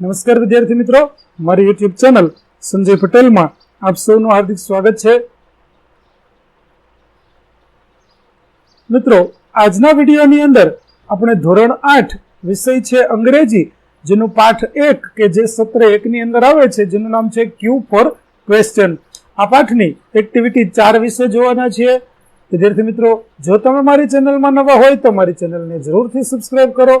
નમસ્કાર વિદ્યાર્થી મિત્રો, મારી યુટ્યુબ ચેનલ સંજય પટેલમાં આપ સૌનું હાર્દિક સ્વાગત છે. મિત્રો, આજના વિડીયોની અંદર આપણે ધોરણ આઠ વિષય છે અંગ્રેજી, જેનું પાઠ એક કે જે સત્ર એકની અંદર આવે છે, જેનું નામ છે ક્યુ ફોર ક્વેશ્ચન આ પાઠની એક્ટિવિટી ચાર વિશે જોવાના છીએ. વિદ્યાર્થી મિત્રો, જો તમે મારી ચેનલમાં નવા હોય તો મારી ચેનલને જરૂરથી સબસ્ક્રાઈબ કરો.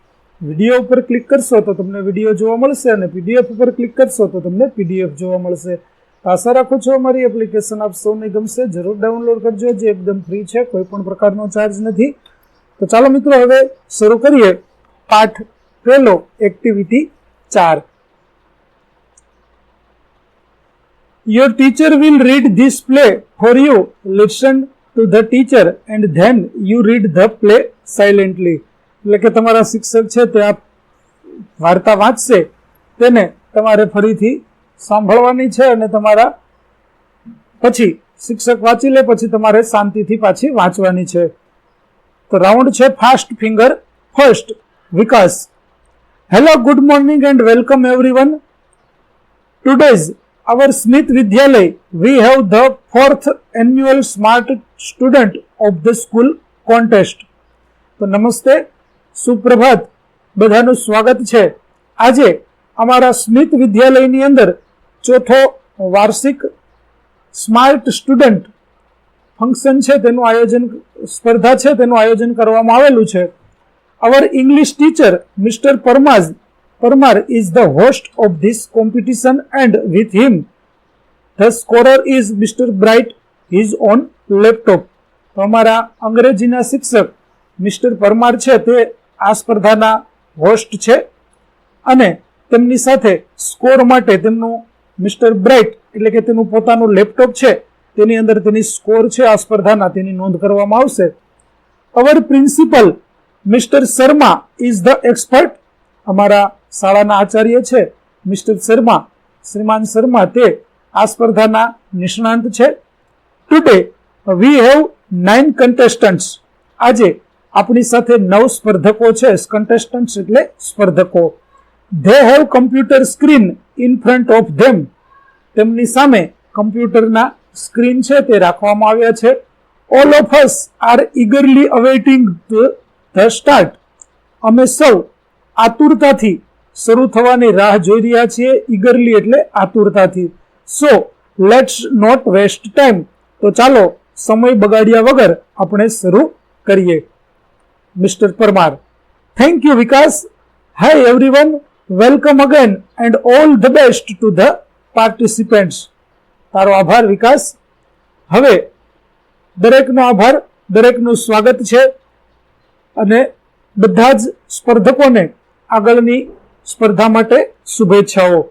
વીડિયો ઉપર ક્લિક કરશો તો તમને વીડિયો જોવા મળશે અને પીડીએફ ઉપર ક્લિક કરશો તો તમને પીડીએફ જોવા મળશે. આશા રાખું છું અમારી એપ્લિકેશન આપ સૌને ગમશે. જરૂર ડાઉનલોડ કરજો, જે એકદમ ફ્રી છે કોઈ પણ પ્રકારનો ચાર્જ નથી. તો ચાલો મિત્રો, હવે શરૂ કરીએ. પાઠ પહેલો activity four. Your teacher will read this play for you listen to the teacher and then you read the play silently. એટલે કે તમારા શિક્ષક છે તે આ વાર્તા વાંચશે તેને તમારે ફરીથી સાંભળવાની છે અને તમારા પછી શિક્ષક વાંચી લે પછી તમારે શાંતિથી પાછી વાંચવાની છે. તો રાઉન્ડ છે fast finger first Vikas. Hello good morning and welcome everyone. Today's our Smith Vidyalay, we have the fourth annual Smart Student of the School contest. તો નમસ્તે સુપ્રભાત. બધાનું સ્વાગત છે. આજે અમારા સ્મિત વિદ્યાલયની અંદર ચોથો વાર્ષિક સ્માર્ટ સ્ટુડન્ટ ફંક્શન છે, તેનું આયોજન, સ્પર્ધા છે, તેનું આયોજન કરવામાં આવેલું છે. Our English teacher mister પરમાઝ Parmar is the host of this competition and with him the scorer is mister Bright his on laptop તો અમારા અંગ્રેજીના શિક્ષક મિસ્ટર પરમાર છે, તે આ સ્પર્ધાના હોસ્ટ છે અને તેમની સાથે સ્કોર માટે તેમનું મિસ્ટર બ્રાઇટ એટલે કે તેનું પોતાનું લેપટોપ છે, તેની અંદર તેની સ્કોર છે આ સ્પર્ધાના, તેની નોંધ કરવામાં આવશે. Our principal mister Sharma is the expert અમારા શાળાના આચાર્ય છે, મિસ્ટર શર્મા, શ્રીમાન શર્મા, તે આ સ્પર્ધાના નિષ્ણાંત છે. Today we have nine contestants આજે આપણી સાથે નવ સ્પર્ધકો છે કન્ટેસ્ટન્ટ્સ એટલે સ્પર્ધકો. They have computer screen in front of them તેમની સામે કમ્પ્યુટરના સ્ક્રીન છે, તે રાખવામાં આવ્યા છે. All of us are eagerly awaiting the start અમે સૌ આતુરતાથી શરૂ થવાની રાહ જોઈ રહ્યા છીએ ઈગરલી એટલે આતુરતાથી. So let's not waste time તો ચાલો, સમય બગાડ્યા વગર આપણે શરૂ કરીએ. Mister Parmar thank you Vikas hi everyone welcome again and all the best to the participants તારો આભાર વિકાસ હવે દરેકનો આભાર દરેકનું સ્વાગત છે અને બધા જ સ્પર્ધકોને આગળની સ્પર્ધા માટે શુભેચ્છાઓ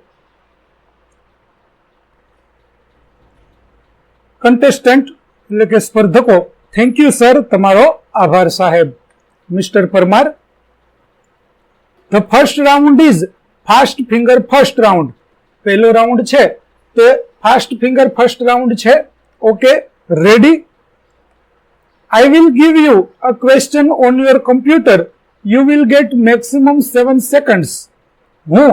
કન્ટેસ્ટન્ટ એટલે કે સ્પર્ધકો થેન્ક યુ સર તમારો આભાર, સાહેબ. Mister Parmar the first round is fast finger first round પહેલો રાઉન્ડ છે. તે ફાસ્ટ ફિંગર ફર્સ્ટ રાઉન્ડ છે. Okay ready I will give you a question on your computer. You will get maximum 7 seconds. હું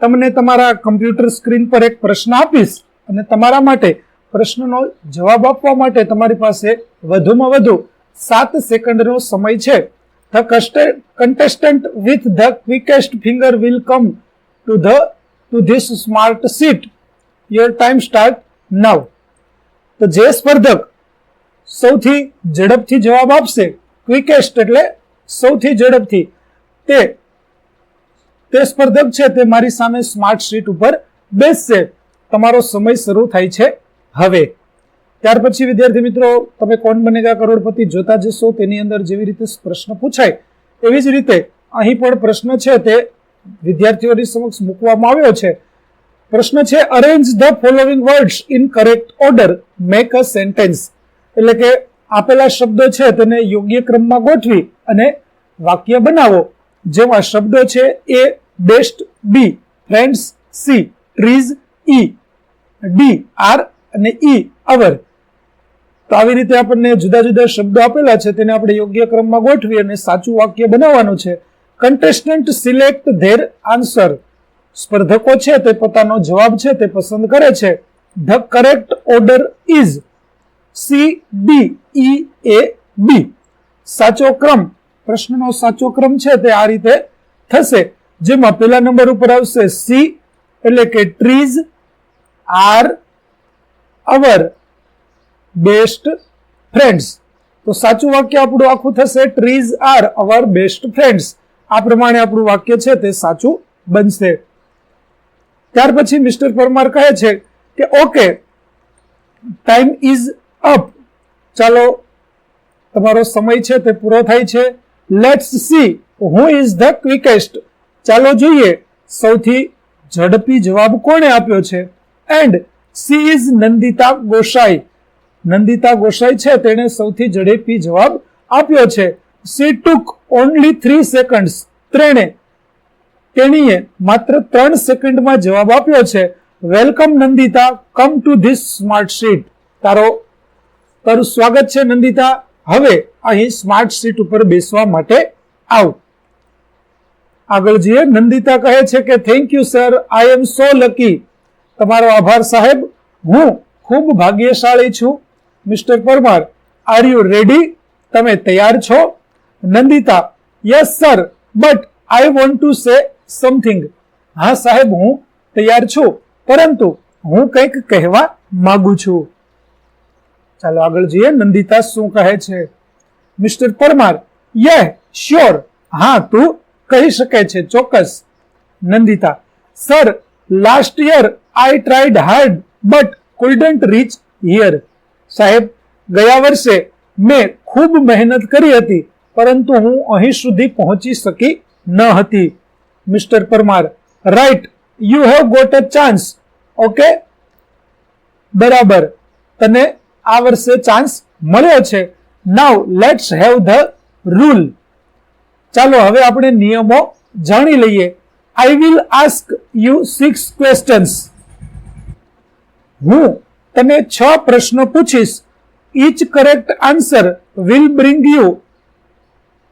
તમને તમારા computer screen પર એક પ્રશ્ન આપીશ અને તમારા માટે પ્રશ્નનો જવાબ આપવા માટે તમારી પાસે વધુમાં વધુ સાત સેકન્ડનો સમય છે. The contestant with the quickest finger will come to the to this smart seat your time start now તો જે સ્પર્ધક સૌથી ઝડપથી જવાબ આપશે. ક્વિકેસ્ટ એટલે સૌથી ઝડપથી. તે તે સ્પર્ધક છે, તે મારી સામે સ્માર્ટ શીટ ઉપર બેસશે. તમારો સમય શરૂ થાય છે હવે. ત્યાર પછી વિદ્યાર્થી મિત્રો, તમે કોણ બનેગા કરોડપતિ જોતા જશો, તેની અંદર જેવી રીતે પ્રશ્ન પૂછાય એવી જ રીતે અહીં પણ પ્રશ્ન છે તે વિદ્યાર્થીઓની સમક્ષ મૂકવામાં આવ્યો છે. પ્રશ્ન છે arrange the following words in correct order make a sentence એટલે કે, આપેલા શબ્દો છે તેને યોગ્ય ક્રમમાં ગોઠવી અને વાક્ય બનાવો. જેમાં શબ્દો છે A best B friends C trees E D are અને ઈ અવર તો આવી રીતે આપણને જુદા જુદા શબ્દો આપેલા છે, તેને આપણે યોગ્ય ક્રમમાં ગોઠવી અને સાચું વાક્ય બનાવવાનું છે. કન્ટેસ્ટન્ટ સિલેક્ટ ધેર આન્સર સ્પર્ધકો છે તે પોતાનો જવાબ છે તે પસંદ કરે છે. The correct order is C D E A B સાચો ક્રમ. પ્રશ્નનો સાચો ક્રમ છે તે આ રીતે થશે. જેમાં પહેલા નંબર ઉપર આવશે સી એટલે કે trees are our best friends. તો સાચું વાક્ય આપણું આખું થશે trees are our best friends આ પ્રમાણે આપણું વાક્ય છે, તે સાચું બનશે. ત્યાર પછી મિસ્ટર પરમાર કહે છે કે ઓકે ટાઈમ ઇઝ અપ ચાલો, તમારો સમય છે, તે પૂરો થાય છે. Let's see who is the quickest ચાલો જોઈએ, સૌથી ઝડપી જવાબ કોણે આપ્યો છે? And she is Nandita Gosai Nandita Gosai છે, તેણે સૌથી ઝડપી જવાબ આપ્યો છે. She took only three seconds ત્રણે તેણીએ માત્ર ત્રણ સેકન્ડમાં જવાબ આપ્યો છે. Welcome Nandita. Come to this smart seat તારો, તારું સ્વાગત છે, નંદિતા. હવે અહીં સ્માર્ટ સીટ ઉપર બેસવા માટે આવ. આગળ જઈએ. નંદિતા કહે છે કે thank you sir I am so lucky તમારો આભાર, સાહેબ. હું ખૂબ ભાગ્યશાળી છું. Mister Parmar are you ready તમે તૈયાર છો? Nandita yes sir but I want to say something હા, સાહેબ, હું તૈયાર છું. પરંતુ હું કંઈક કહેવા માંગુ છું. ચાલો આગળ જઈએ. નંદિતા શું કહે છે? મિસ્ટર પરમાર યે શ્યોર હા, તું કહી શકે છે, ચોક્કસ. Nandita sir last year I tried hard but couldn't reach here સાહેબ, ગયા વર્ષે મેં ખૂબ મહેનત કરી હતી, પરંતુ હું અહીં સુધી પહોંચી શકી ન હતી. Mister Parmar, right, you have got a chance, okay? બરાબર. તને આ વર્ષે ચાન્સ મળ્યો છે. Now, let's have the rule. ચાલો, હવે આપણે નિયમો જાણી લઈએ. I will ask you six questions હું તને છ પ્રશ્નો પૂછીશ. Each correct answer will bring you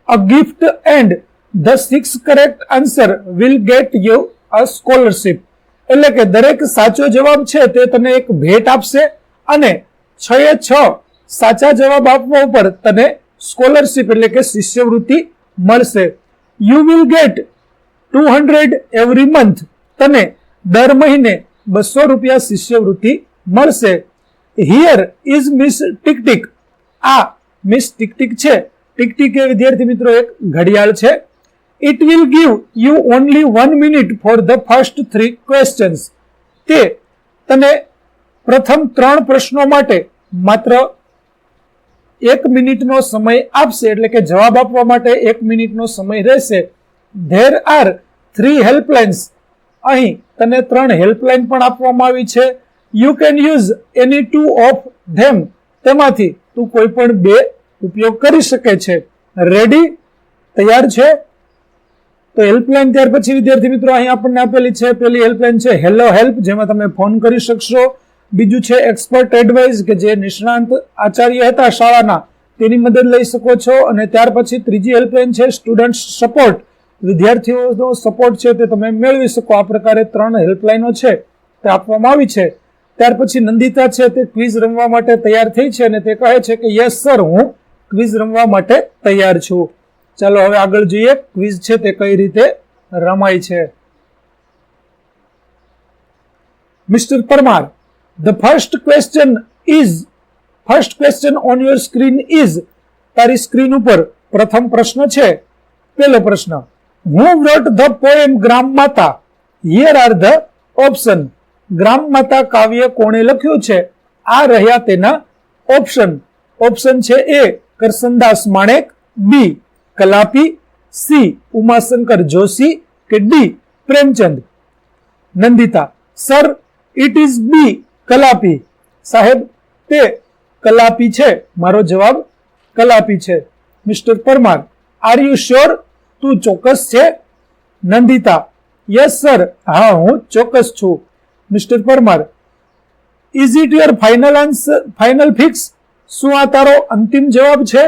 a gift and the six correct answer will get you a scholarship એટલે કે દરેક સાચો જવાબ છે તે તને એક ભેટ આપશે અને છ એ છ સાચા જવાબ આપવા ઉપર તને સ્કોલરશિપ એટલે કે શિષ્યવૃત્તિ મળશે. You will get two hundred every month તને દર મહિને બસો રૂપિયા શિષ્યવૃત્તિ મળશે. હિયર ઇઝ મિસ ટિકટિક આ મિસ ટિકટિક છે. ટિકટિક એ વિદ્યાર્થી મિત્રો એક ઘડિયાળ છે. It will give you only one minute for the first three questions તે તને પ્રથમ ત્રણ પ્રશ્નો માટે માત્ર એક મિનિટનો સમય આપશે, એટલે કે જવાબ આપવા માટે એક મિનિટનો સમય રહેશે. ધેર આર થ્રી હેલ્પલાઇન્સ અહીં તને ત્રણ હેલ્પલાઇન પણ આપવામાં આવી છે. You can use any two of them તેમાંથી તું કોઈ પણ બે ઉપયોગ કરી શકે છે. રેડી તૈયાર છે? તો હેલ્પલાઇન ત્યાર પછી વિદ્યાર્થી મિત્રો, અહીં આપણને આપેલી છે, પેલી હેલ્પલાઇન છે હેલો હેલ્પ જેમાં તમે ફોન કરી શકશો. બીજું છે એક્સપર્ટ એડવાઇસ કે જે નિષ્ણાંત આચાર્ય હતા શાળાના, તેની મદદ લઈ શકો છો. અને ત્યાર પછી ત્રીજી હેલ્પલાઇન છે સ્ટુડન્ટ સપોર્ટ વિદ્યાર્થીઓનો સપોર્ટ છે તે તમે મેળવી શકો. આ પ્રકારે ત્રણ હેલ્પલાઇનો છે તે આપવામાં આવી છે. ત્યાર પછી નંદિતા છે તે ક્વિઝ રમવા માટે તૈયાર થઈ છે અને તે કહે છે કે યસ સર હું ક્વિઝ રમવા માટે તૈયાર છું. ચાલો, હવે આગળ જોઈએ. ક્વિઝ છે તે કઈ રીતે રમાય છે? Mister Parmar the first question is first question on your screen is તારી સ્ક્રીન ઉપર પ્રથમ પ્રશ્ન છે. પહેલો પ્રશ્ન હું wrote the poem Gram Mata here are the option Gram Mata કાવ્ય કોણે લખ્યું છે? આ રહ્યા તેના ઓપ્શન ઓપ્શન છે A, Karsandas Manek B Kalapi C Umashankar Joshi કે D Premchand. Nandita sir it is B Kalapi. સાહેબ, તે કલાપી છે. મારો જવાબ, કલાપી છે. Mister Parmar are you sure તું ચોક્કસ છે? નંદિતા યસ સર હા, હું ચોક્કસ છું. Mister Parmar is it your final answer final fix શું આ તારો અંતિમ જવાબ છે?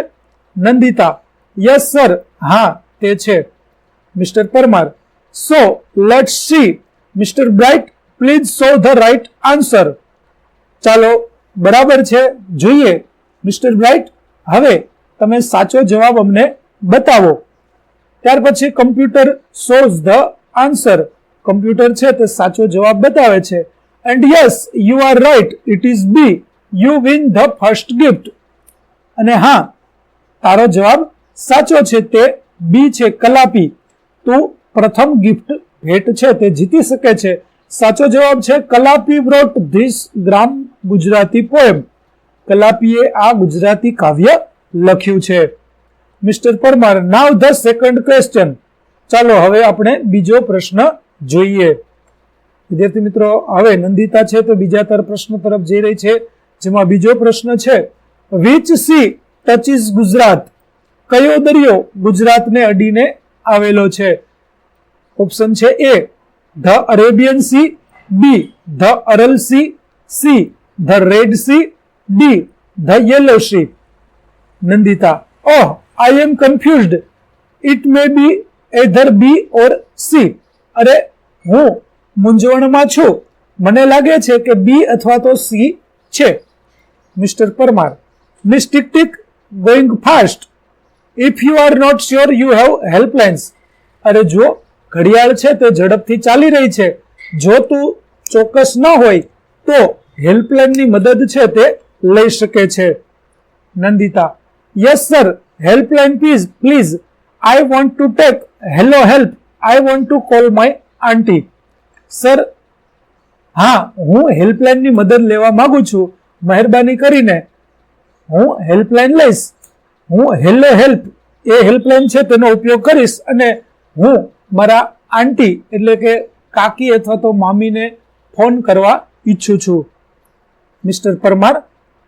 નંદિતા યસ સર હા, તે છે. Mister Parmar so let see mister Bright please show the right answer ચાલો, બરાબર છે, જોઈએ. મિસ્ટર બ્રાઇટ, હવે તમે સાચો જવાબ અમને બતાવો. ત્યાર પછી computer shows the answer computer છે તે સાચો જવાબ બતાવે છે. And yes you are right it is B you win the first gift અને હા, તારો જવાબ સાચો છે તે બી છે કલાપી. તું પ્રથમ ગિફ્ટ ભેટ છે તે જીતી શકે છે. સાચો જવાબ છે Kalapi wrote this Gram Gujarati poem કલાપીએ આ ગુજરાતી કાવ્ય લખ્યું છે. Mister Parmar now the second question ચાલો હવે આપણે બીજો પ્રશ્ન જોઈએ. વિદ્યાર્થી મિત્રો, હવે નંદિતા છે તો બીજા તર પ્રશ્ન તરફ જઈ રહી છે, જેમાં બીજો પ્રશ્ન છે વિચ સી ટચીસ ગુજરાત? કયો દરિયો ગુજરાતને અડીને આવેલો છે? ઓપ્શન છે A the Arabian sea B the Aral sea C the Red sea D the yellow sea Nandita oh I am confused it may be either B or C અરે, હું મૂંઝવણમાં છું. મને લાગે છે કે બી અથવા તો સી છે. Mister Parmar miss tick tick going fast. If you are not sure you have helplines અરે, જો ઘડિયાળ છે તે ઝડપથી ચાલી રહી છે, જો તું ચોક્કસ ન હોય, તો હેલ્પલાઇનની મદદ છે તે લઈ શકે છે. Nandita, yes sir, helpline, please please I want to take hello help I want to call my aunty sir હા, હું હેલ્પલાઇનની મદદ લેવા માંગુ છું. મહેરબાની કરીને હું હેલ્પલાઇન લઈશ. હું હેલો હેલ્પ એ હેલ્પલાઇન છે, તેનો ઉપયોગ કરીશ અને હું મારા આંટી, એટલે કે કાકી અથવા તો મામીને ફોન કરવા ઈચ્છું છું. Mister Parmar,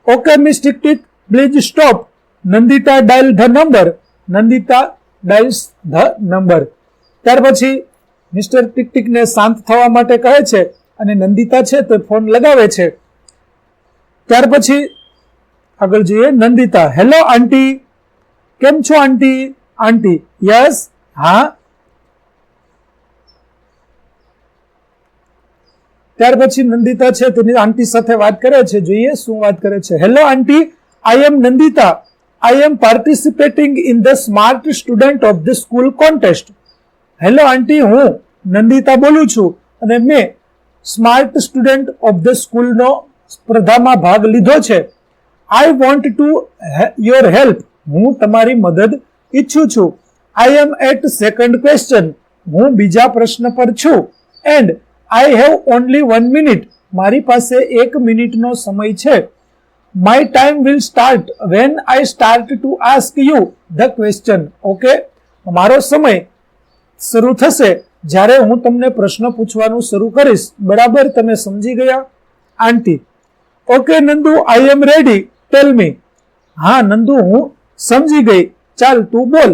okay miss tick tick please stop. Nandita dial the number. Nandita dials the number. ત્યાર પછી મિસ્ટર ટિકટિકને શાંત થવા માટે કહે છે અને નંદિતા છે તે ફોન લગાવે છે. ત્યાર પછી આગળ જોઈએ નંદિતા હેલો આંટી કેમ છો આંટી આંટી યસ હા. ત્યાર પછી નંદિતા છે તેની આંટી સાથે વાત કરે છે. જોઈએ, શું વાત કરે છે? Hello aunty I am Nandita. I am participating in the smart student of the school contest hello aunty, હું નંદિતા બોલું છું અને મેં સ્માર્ટ સ્ટુડન્ટ ઓફ ધ સ્કૂલનો સ્પર્ધામાં ભાગ લીધો છે. I want to your help હું તમારી મદદ ઈચ્છું છું. I am at second question હું બીજા પ્રશ્ન પર છું. And I have only one minute મારી પાસે એક મિનિટનો સમય છે. My time will start when I start to ask you the question okay મારો સમય શરૂ થશે, જ્યારે હું તમને પ્રશ્ન પૂછવાનું શરૂ કરીશ. બરાબર, તમે સમજી ગયા? Aunty, okay Nandu I am ready tell me હા, નંદુ, હું સમજી ગઈ. ચાલ, તું બોલ.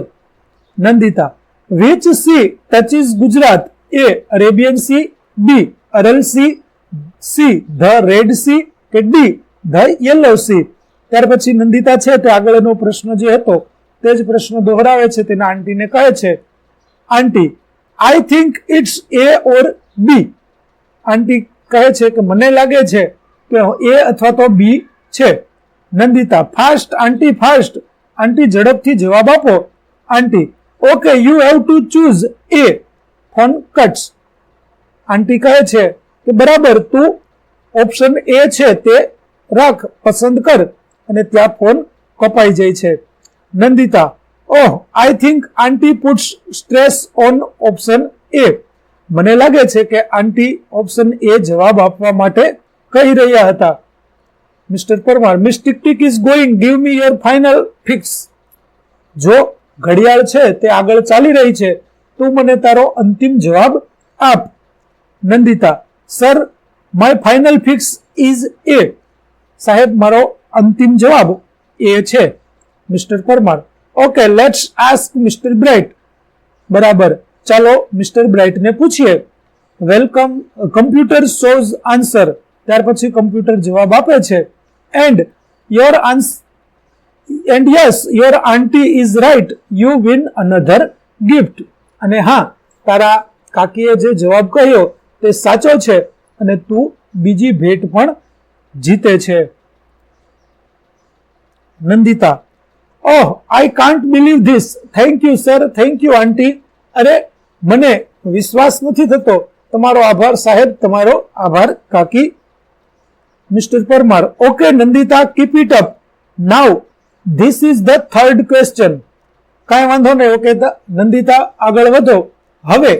Nandita which sea touches Gujarat? A Arabian sea B Aral sea C the Red sea કે ડી ધ યલો સી ત્યાર પછી નંદિતા છે તે આગળનો પ્રશ્ન જે હતો, તે જ પ્રશ્ન દોહરાવે છે, તેના આંટીને કહે છે. Aunty I think it's A or B aunty કહે છે કે મને લાગે છે કે એ અથવા તો બી છે. Nandita fast aunty fast aunty ઝડપથી જવાબ આપો. Aunty okay you have to choose A phone cuts. Aunty કહે છે કે, બરાબર, તું ઓપ્શન એ છે તે રાખ, પસંદ કર. અને ત્યાં ફોન કપાઈ જાય છે. Nandita oh I think aunty puts stress on option A મને લાગે છે કે આંટી ઓપ્શન એ જવાબ આપવા માટે કહી રહ્યા હતા. Mister Parmar miss tick tick tick is going give me your final fix જો ઘડિયાળ છે તે આગળ ચાલી રહી છે, તું મને તારો અંતિમ જવાબ આપ. Nandita sir my final fix is A સાહેબ, મારો અંતિમ જવાબ એ છે. Mister Parmar okay let's ask mister bright બરાબર. ચાલો મિસ્ટર બ્રાઇટને પૂછીએ. વેલકમ કમ્પ્યુટર શોઝ આન્સર ત્યાર પછી કમ્પ્યુટર જવાબ આપે છે. And your answer and yes your aunty is right you win another gift અને હા, તારા કાકીએ જે જવાબ કહ્યો તે સાચો છે અને તું બીજી ભેટ પણ જીતે છે. Nandita oh I can't believe this thank you sir thank you aunty અરે, મને વિશ્વાસ નથી થતો. તમારો આભાર, સાહેબ. તમારો આભાર, કાકી. Mister Parmar okay Nandita keep it up now this is the third question કાંઈ વાંધો નહીં ઓકે નંદિતા, આગળ વધો. હવે,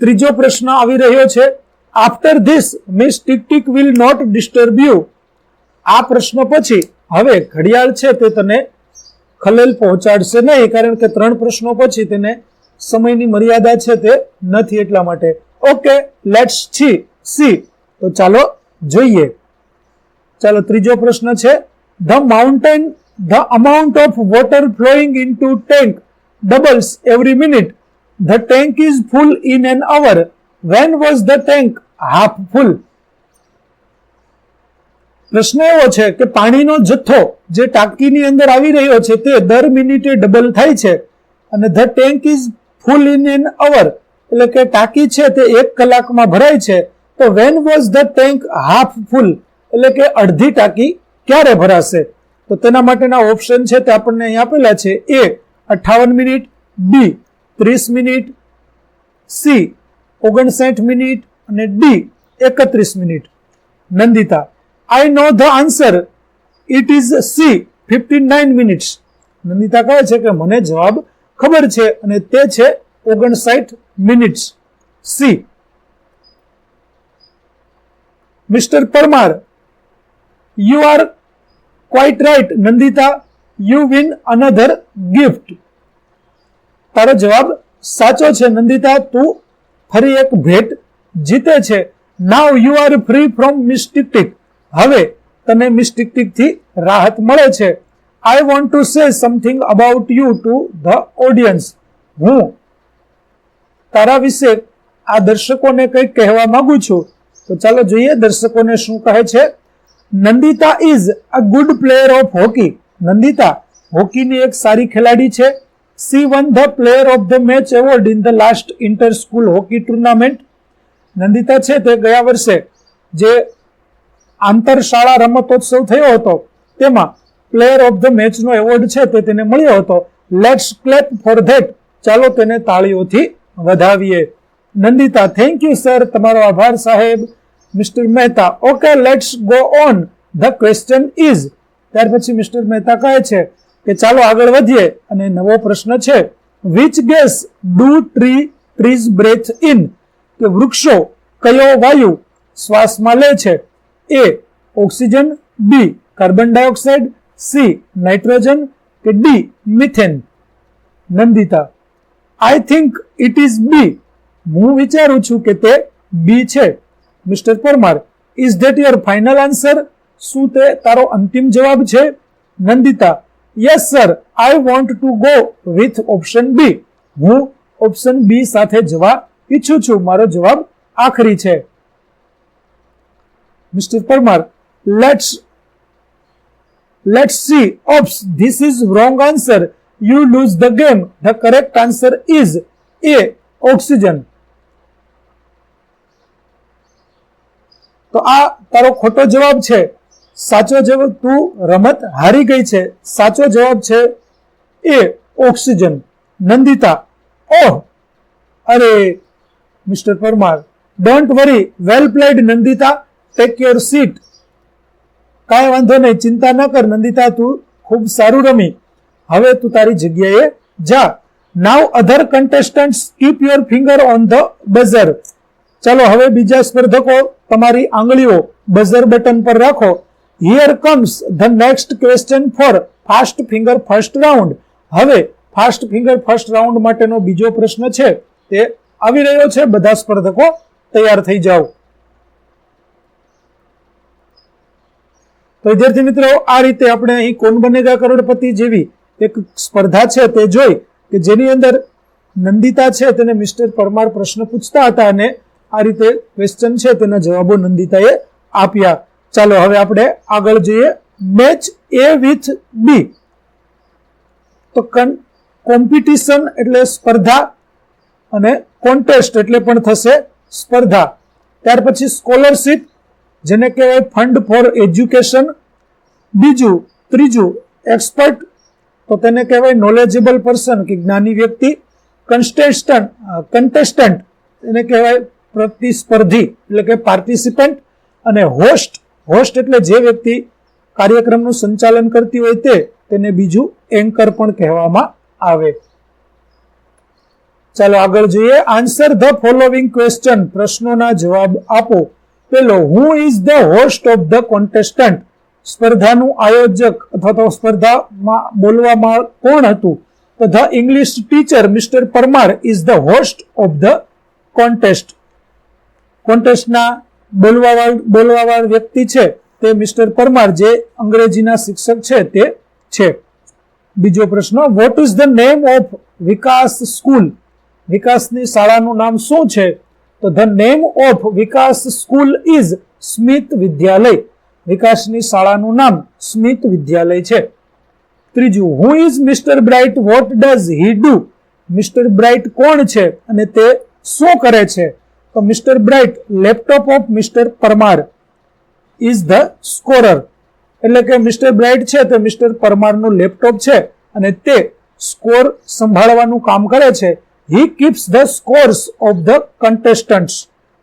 ત્રીજો પ્રશ્ન આવી રહ્યો છે. After this miss tick tick tick will not disturb you આ પ્રશ્ન પછી, હવે ઘડિયાળ છે તે તને ખલેલ પહોંચાડશે નહીં, કારણ કે ત્રણ પ્રશ્નો પછી તેને સમયની મર્યાદા છે તે નથી એટલા માટે. ઓકે લેટ્સ છી સી તો ચાલો જોઈએ. ચાલો, ત્રીજો પ્રશ્ન છે. The mountain the amount of water flowing into tank doubles every minute the tank is full in an hour when was the tank half full પ્રશ્ન એવો છે કે પાણીનો જથ્થો જે ટાંકીની અંદર આવી રહ્યો છે તે દર મિનિટે ડબલ થાય છે. અને the tank is full in an hour એટલે કે ટાંકી છે તે એક કલાકમાં ભરાય છે. તો when was the tank half full એટલે કે અડધી ટાંકી ક્યારે ભરાશે? તો તેના માટેના ઓપ્શન છે તે આપણને અહીં આપેલા છે. એ અઠાવન મિનિટ. બી ત્રીસ મિનિટ. સી ઓગણસાઠ મિનિટ. અને ડી એકત્રીસ minute. Nandita I know the answer it is C fifty nine minutes Nandita કહે છે કે મને જવાબ ખબર છે અને તે છે ઓગણસાઠ minutes C mister Parmar you are quite right Nandita. You win another gift તારો જવાબ સાચો છે, નંદિતા. તું ફરી એક ભેટ જીતે છે. Now you are free from miss tick હવે તને મિસ્ટિકથી રાહત મળે છે. I want to say something about you to the audience હું તારા વિશે આ દર્શકોને કંઈક કહેવા માંગુ છું. તો ચાલો જોઈએ દર્શકોને શું કહે છે. Nandita is a good player of hockey Nandita હોકીની એક સારી ખેલાડી છે. She won the player of the match award in the last inter school hockey tournament Nandita છે તે ગયા વર્ષે જે આંતર શાળા રમતોત્સવ થયો હતો. તેમાં પ્લેયર ઓફ ધ મેચનો એવોર્ડ છે તે તેને મળ્યો હતો. લેટ્સ ક્લેપ ફોર ધેટ ચાલો તેને તાળીઓથી વધાવીએ. નંદિતા થેન્ક યુ સર તમારો આભાર, સાહેબ. Mister Mehta okay let's go on the question is ત્યાર પછી મિસ્ટર મહેતા કહે છે કે ચાલો આગળ વધીએ. અને નવો પ્રશ્ન છે which gas do tree trees breathe in કે વૃક્ષો કયો વાયુ શ્વાસમાં લે છે? A oxygen B carbon dioxide C nitrogen કે D methane Nandita I think it is B હું વિચારું છું કે તે બી છે. Mister Parmar is that your final answer શું તે તારો અંતિમ જવાબ છે? Nandita yes sir I want to go with option B હું ઓપ્શન બી સાથે જવા ઈચ્છું છું. મારો જવાબ આખરી છે. Mister Parmar, let's let's see Oops, this is wrong answer you lose the game the correct answer is A oxygen તો આ તારો ખોટો જવાબ છે. સાચો જવાબ તું રમત હારી ગઈ છે. સાચો જવાબ છે એ ઓક્સિજન નંદિતા ઓહ અરે mister Parmar don't worry well played Nandita. Take your seat કાંઈ વાંધો નહીં, ચિંતા ન કર, નંદિતા, તું ખૂબ સારું રમી. હવે તું તારી જગ્યાએ જા. Now other contestant keep your finger on the buzzer ચાલો, હવે બીજા સ્પર્ધકો તમારી આંગળીઓ બઝર બટન પર રાખો. Here comes the next question for fast finger first round હવે ફાસ્ટ ફિંગર ફર્સ્ટ રાઉન્ડ માટેનો બીજો પ્રશ્ન છે. તે આવી રહ્યો છે. બધા સ્પર્ધકો તૈયાર થઈ જાઓ. તો વિદ્યાર્થી મિત્રો, આ રીતે આપણે અહીં કોણ બનેગા કરોડપતિ જેવી એક સ્પર્ધા છે તે જોઈ કે જેની અંદર નંદિતા છે તેને મિસ્ટર પરમાર પ્રશ્ન પૂછતા હતા અને આ રીતે ક્વેશ્ચન છે તેના જવાબો નંદિતાએ આપ્યા. ચાલો હવે આપણે આગળ જોઈએ. મેચ એ વિથ બી તો કોમ્પિટિશન એટલે સ્પર્ધા અને કોન્ટેસ્ટ એટલે પણ થશે સ્પર્ધા. ત્યાર પછી સ્કોલરશીપ જેને કહેવાય ફંડ ફોર એજ્યુકેશન બીજું, ત્રીજું એક્સપર્ટ તો તેને કહેવાય નોલેજેબલ પર્સન કે જ્ઞાની વ્યક્તિ. કન્સ્ટેસ્ટન્ટ કન્ટેસ્ટન્ટ એને કહેવાય પ્રતિસ્પર્ધી, એટલે કે પાર્ટિસિપન્ટ અને હોસ્ટ હોસ્ટ એટલે જે વ્યક્તિ કાર્યક્રમનું સંચાલન કરતી હોય તે, તેને બીજું એન્કર પણ કહેવામાં આવે. ચાલો આગળ જોઈએ. આન્સર ધ ફોલોવિંગ ક્વેશ્ચન પ્રશ્નોના જવાબ આપો. પેલો who is the host of the contestant સ્પર્ધાનું આયોજક અથવા તો સ્પર્ધામાં બોલવામાં કોણ હતું? તો the English teacher mister Parmar is the host of the contest કોન્ટેસ્ટના બોલવાવાળ બોલવાવાળ વ્યક્તિ છે તે મિસ્ટર પરમાર, જે અંગ્રેજીના શિક્ષક છે તે છે. બીજો પ્રશ્ન what is the name of Vikas school? વિકાસની શાળાનું નામ શું છે? તો the name of Vikas school is Smit Vidyalaya. વિકાસની શાળાનું નામ સ્મિત વિદ્યાલય છે. ત્રીજું who is mister bright what does he do mister bright કોણ છે અને તે શું કરે છે? તો mister bright laptop of mister Parmar is the scorer એટલે કે મિસ્ટર બ્રાઇટ છે તે મિસ્ટર પરમારનું લેપટોપ છે અને તે સ્કોર સંભાળવાનું કામ કરે છે. He keeps the scores of the contestants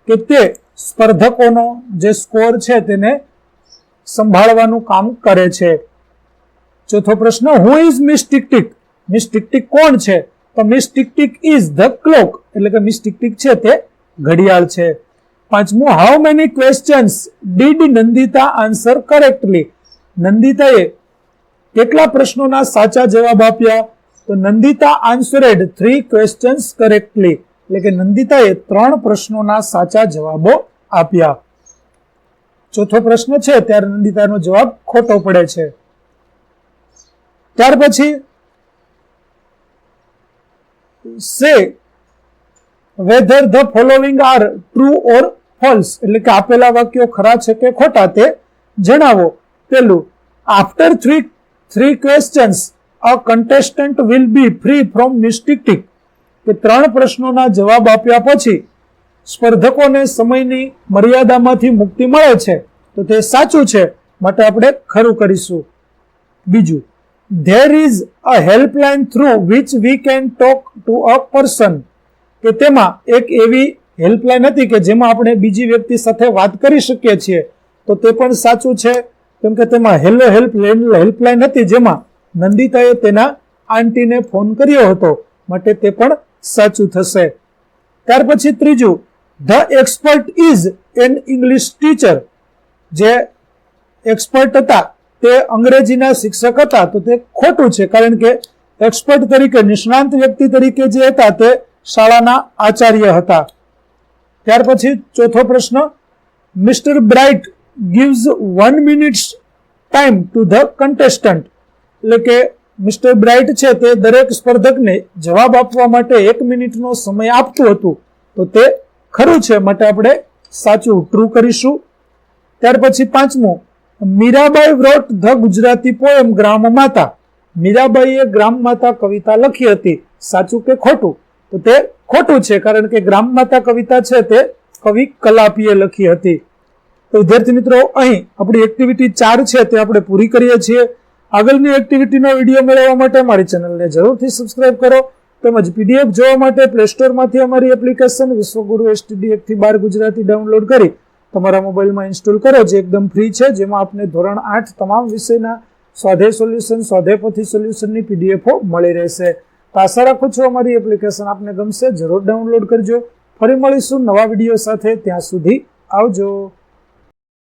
કે તે સ્પર્ધકોનો જે સ્કોર છે તેને સંભાળવાનું કામ કરે છે. ચોથો પ્રશ્ન who is miss tick tick miss tick tick કોણ છે? તો miss tick tick is the clock એટલે કે મિસ ટિકટિક છે તે ઘડિયાળ છે. પાંચમું how many questions did Nandita answer correctly નંદિતાએ કેટલા પ્રશ્નોના સાચા જવાબ આપ્યા? તો Nandita answered three questions correctly એટલે કે નંદિતાએ ત્રણ પ્રશ્નોના સાચા જવાબો આપ્યા. ચોથો પ્રશ્ન છે, ત્યારે નંદિતાનો જવાબ ખોટો પડે છે. ત્યાર પછી say whether the following are true or false એટલે કે આપેલા વાક્યો ખરા છે કે ખોટા તે જણાવો. પેલું after three three questions a contestant will be free from miss tick કે ત્રણ પ્રશ્નોના જવાબ આપ્યા પછી સ્પર્ધકોને સમયની મર્યાદામાંથી મુક્તિ મળે છે. તો તે સાચું છે. માટે આપણે ખરું કરીશું. બીજું there is a helpline through which we can talk to a person કે તેમાં એક એવી હેલ્પલાઇન હતી કે જેમાં આપણે બીજી વ્યક્તિ સાથે વાત કરી શકીએ છીએ. તો તે પણ સાચું છે. કેમ કે તેમાં હેલો હેલ્પ હેલ્પલાઇન હતી જેમાં નંદિતાએ તેના આંટીને ફોન કર્યો હતો. માટે તે પણ સાચું થશે. ત્યાર પછી ત્રીજું, the expert is an English teacher. જે એક્સપર્ટ હતા, તે અંગ્રેજીના શિક્ષક હતા, તો તે ખોટું છે, કારણ કે એક્સપર્ટ તરીકે, નિષ્ણાંત વ્યક્તિ તરીકે જે હતા, તે શાળાના આચાર્ય હતા. ત્યાર પછી ચોથો પ્રશ્ન, mister bright gives one minutes time to the contestant. એટલે કે મિસ્ટર બ્રાઇટ છે તે દરેક સ્પર્ધકને જવાબ આપવા માટે એક મિનિટનો સમય આપતું હતું. તો તે ખરું છે માટે આપણે સાચું ટ્રુ કરીશું. ત્યાર પછી પાંચમું, Mirabai wrote the Gujarati poem Gram Mata. મીરાબાઈએ ગ્રામ માતા કવિતા લખી હતી. સાચું કે ખોટું? તો તે ખોટું છે કારણ કે ગ્રામ માતા કવિતા છે તે કવિ કલાપીએ લખી હતી. તો વિદ્યાર્થી મિત્રો, અહીં આપણી એક્ટિવિટી ચાર છે તે આપણે પૂરી કરીએ છીએ. આગળની એક્ટિવિટીનો વીડિયો મેળવવા માટે અમારી ચેનલને જરૂરથી સબસ્ક્રાઇબ કરો. તેમજ પીડીએફ જોવા માટે પ્લે સ્ટોરમાંથી અમારી એપ્લિકેશન વિશ્વગુરુ એસટીડીએફથી બાર ગુજરાતી ડાઉનલોડ કરી તમારા મોબાઈલમાં ઇન્સ્ટોલ કરો, જે એકદમ ફ્રી છે, જેમાં આપને ધોરણ આઠ તમામ વિષયના સ્વાધ્યાય સોલ્યુશન સ્વાધ્યાય સોલ્યુશનની પીડીએફો મળી રહેશે. તો આશા રાખું છું અમારી એપ્લિકેશન આપને ગમશે. જરૂર ડાઉનલોડ કરજો. ફરી મળીશું નવા વીડિયો સાથે. ત્યાં સુધી આવજો.